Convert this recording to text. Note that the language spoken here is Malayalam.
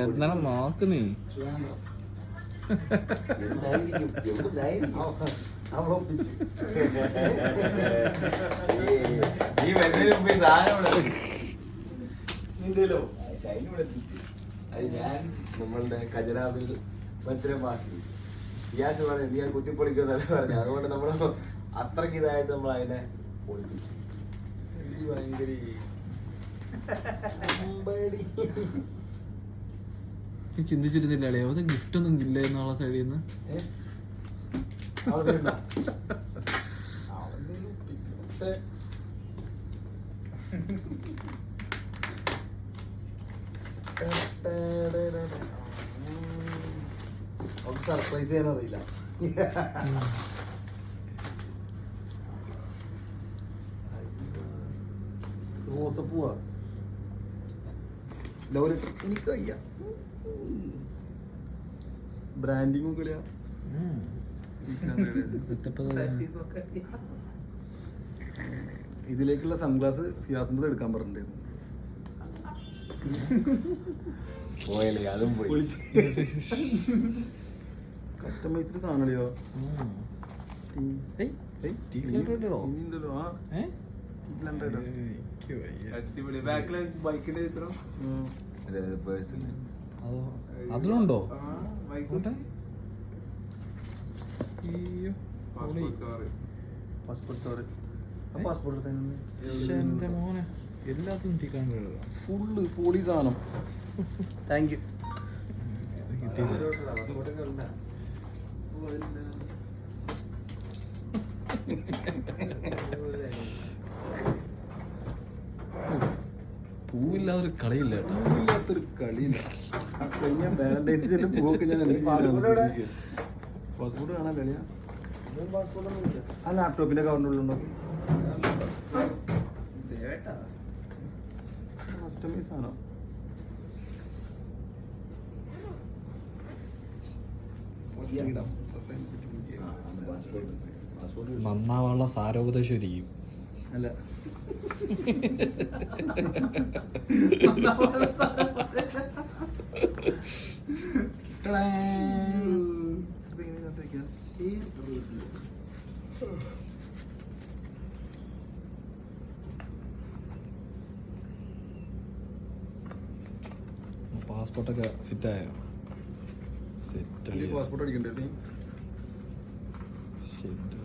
എന്താണ് നോക്കുന്നേ ഈ വരുന്നതിന് മുമ്പ് സാധനം ഇവിടെ ഷൈൻ ഇവിടെ. അത് ഞാൻ നമ്മളുടെ ഖജനാവിൽ ഭദ്രമാക്കി ഗ്യാസ് പറഞ്ഞു നീ ഞാൻ കുത്തിപ്പൊളിക്കുന്നല്ല പറഞ്ഞു അതുകൊണ്ട് നമ്മൾ അത്രയ്ക്ക് ഇതായിട്ട് നമ്മൾ അതിനെ പൊളിപ്പിച്ചു ഭയങ്കര ചിന്തിച്ചിരുന്നില്ല അളിയ. അത് ഗിഫ്റ്റ് ഒന്നും ഇല്ല എന്നുള്ള സൈഡിൽ നിന്ന് സർപ്രൈസ് ചെയ്യാൻ അറിയില്ല. റോസപ്പൂവാ ലവ് ലെറ്റർ എനിക്ക് വയ്യ ബ്രാൻഡിങ്ങും കളിയാ ഇതിലേക്കുള്ള സൺഗ്ലാസ് ഫിയാസിന്റെ എടുക്കാൻ പറഞ്ഞിട്ടുണ്ടായിരുന്നു. പോയല്ലേ അതും പോയി. കസ്റ്റമൈസ്ഡ് സാധനമല്ലയോ ആ. അതിലുണ്ടോ? മോനെ. എല്ലാത്തിനും ടിക്കാൻ കഴിയുക ഫുള്ള് പോളി സാധനം. താങ്ക് യു പൂവില്ലാതെ ഒരു കളിയില്ല പൂവില്ലാത്തൊരു കളിയില്ല. കഴിഞ്ഞ വാലന്റൈൻസ് പോക്ക് ഞാൻ പാസ്പോർട്ട് കാണാൻ കളിയാ ആ ലാപ്ടോപ്പിന്റെ കവറിനുള്ളുണ്ടോ കസ്റ്റമൈസ് ആണോ? നന്നാവാനുള്ള സാരോപദേശം ഇരിക്കും. അല്ല. പാസ്പോർട്ടൊക്കെ ഫിറ്റ് ആയോ സെറ്റ് പാസ്പോർട്ട് അടിക്കണ്ടേ? സെറ്റ്